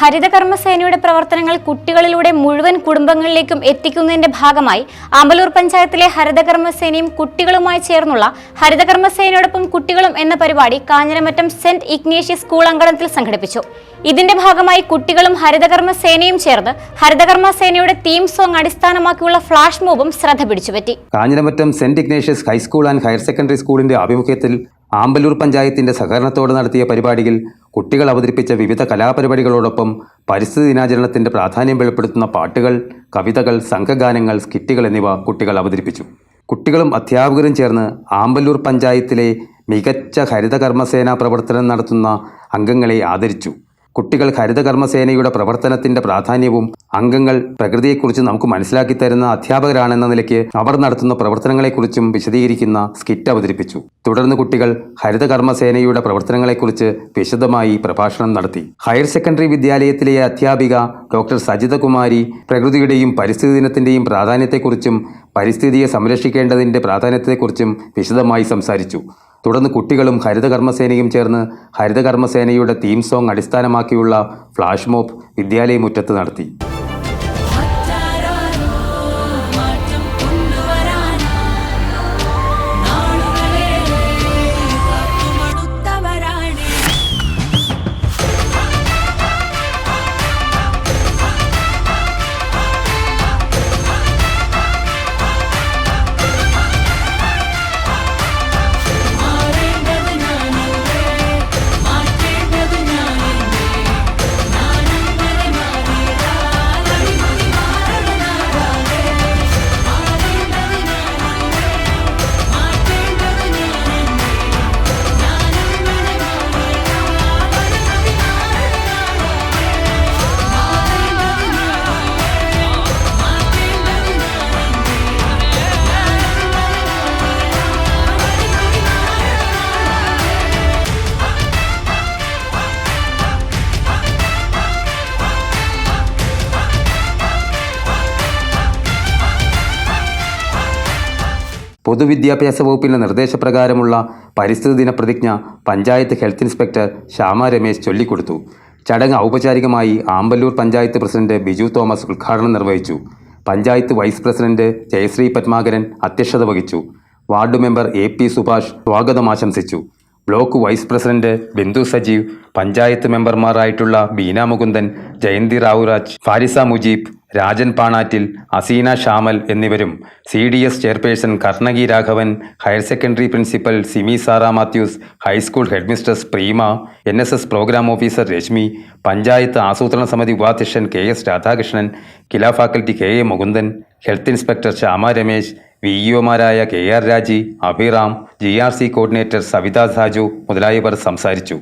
ഹരിതകർമ്മസേനയുടെ പ്രവർത്തനങ്ങൾ കുട്ടികളിലൂടെ മുഴുവൻ കുടുംബങ്ങളിലേക്കും എത്തിക്കുന്നതിന്റെ ഭാഗമായി ആമ്പലൂർ പഞ്ചായത്തിലെ ഹരിതകർമ്മസേനയും കുട്ടികളുമായി ചേർന്നുള്ള ഹരിതകർമ്മസേനയോടൊപ്പം കുട്ടികളും എന്ന പരിപാടി കാഞ്ഞിരമറ്റം സെന്റ് ഇഗ്നേഷ്യസ് സ്കൂൾ അങ്കണത്തിൽ സംഘടിപ്പിച്ചു. ഇതിന്റെ ഭാഗമായി കുട്ടികളും ഹരിതകർമ്മസേനയും ചേർന്ന് ഹരിതകർമ്മസേനയുടെ തീം സോങ് അടിസ്ഥാനമാക്കിയുള്ള ഫ്ലാഷ് മോബും ശ്രദ്ധ പിടിച്ചുപറ്റി. Kanjiramattom saint Ignatius high school and higher secondary സ്കൂളിന്റെ ആഭിമുഖ്യത്തിൽ ആമ്പലൂർ പഞ്ചായത്തിന്റെ സഹകരണത്തോടെ നടത്തിയ പരിപാടിയിൽ കുട്ടികൾ അവതരിപ്പിച്ച വിവിധ കലാപരിപാടികളോടൊപ്പം പരിസ്ഥിതി ദിനാചരണത്തിന്റെ പ്രാധാന്യം വെളിപ്പെടുത്തുന്ന പാട്ടുകൾ കവിതകൾ സംഘഗാനങ്ങൾ സ്കിറ്റുകൾ എന്നിവ കുട്ടികൾ അവതരിപ്പിച്ചു. കുട്ടികളും അധ്യാപകരും ചേർന്ന് ആമ്പല്ലൂർ പഞ്ചായത്തിലെ മികച്ച ഹരിതകർമ്മസേന പ്രവർത്തനം നടത്തുന്ന അംഗങ്ങളെ ആദരിച്ചു. കുട്ടികൾ ഹരിതകർമ്മസേനയുടെ പ്രവർത്തനത്തിന്റെ പ്രാധാന്യവും അംഗങ്ങൾ പ്രകൃതിയെക്കുറിച്ച് നമുക്ക് മനസ്സിലാക്കി തരുന്ന അധ്യാപകരാണെന്ന നിലയ്ക്ക് അവർ നടത്തുന്ന പ്രവർത്തനങ്ങളെക്കുറിച്ചും വിശദീകരിക്കുന്ന സ്കിറ്റ് അവതരിപ്പിച്ചു. തുടർന്ന് കുട്ടികൾ ഹരിതകർമ്മസേനയുടെ പ്രവർത്തനങ്ങളെക്കുറിച്ച് വിശദമായി പ്രഭാഷണം നടത്തി. ഹയർ സെക്കൻഡറി വിദ്യാലയത്തിലെ അധ്യാപിക ഡോക്ടർ സജിതകുമാരി പ്രകൃതിയുടെയും പരിസ്ഥിതി ദിനത്തിന്റെയും പ്രാധാന്യത്തെക്കുറിച്ചും പരിസ്ഥിതിയെ സംരക്ഷിക്കേണ്ടതിന്റെ പ്രാധാന്യത്തെക്കുറിച്ചും വിശദമായി സംസാരിച്ചു. തുടർന്ന് കുട്ടികളും ഹരിതകർമ്മസേനയും ചേർന്ന് ഹരിതകർമ്മസേനയുടെ തീം സോങ് അടിസ്ഥാനമാക്കിയുള്ള ഫ്ലാഷ് മോബ് വിദ്യാലയമുറ്റത്ത് നടത്തി. പൊതുവിദ്യാഭ്യാസ വകുപ്പിന്റെ നിർദ്ദേശപ്രകാരമുള്ള പരിസ്ഥിതി ദിന പ്രതിജ്ഞ പഞ്ചായത്ത് ഹെൽത്ത് ഇൻസ്പെക്ടർ ശ്യാമ രമേശ് ചൊല്ലിക്കൊടുത്തു. ചടങ്ങ് ഔപചാരികമായി ആമ്പല്ലൂർ പഞ്ചായത്ത് പ്രസിഡന്റ് ബിജു തോമസ് ഉദ്ഘാടനം നിർവഹിച്ചു. പഞ്ചായത്ത് വൈസ് പ്രസിഡന്റ് ജയശ്രീ പത്മാകരൻ അധ്യക്ഷത വഹിച്ചു. Ward member A P Subhash സ്വാഗതം ആശംസിച്ചു. Block vice president Bindu Sajeev panchayat മെമ്പർമാരായിട്ടുള്ള Beena Mukundan Jayanthi Ravuraj Farisa Mujeeb Rajan Panattil Aseena Shamal എന്നിവരും C D S chairperson Karnaki Raghavan higher secondary principal Simi Sara Mathews high school headmistress Preema N S S program officer Reshmi panchayat ആസൂത്രണ സമിതി ഉപാധ്യക്ഷൻ K S Radhakrishnan Kila faculty K A Mukundan health inspector Shyama Ramesh V ഇഒമാരായ K R Raji Abhiram G R C coordinator Savitha Saju മുതലായവർ സംസാരിച്ചു.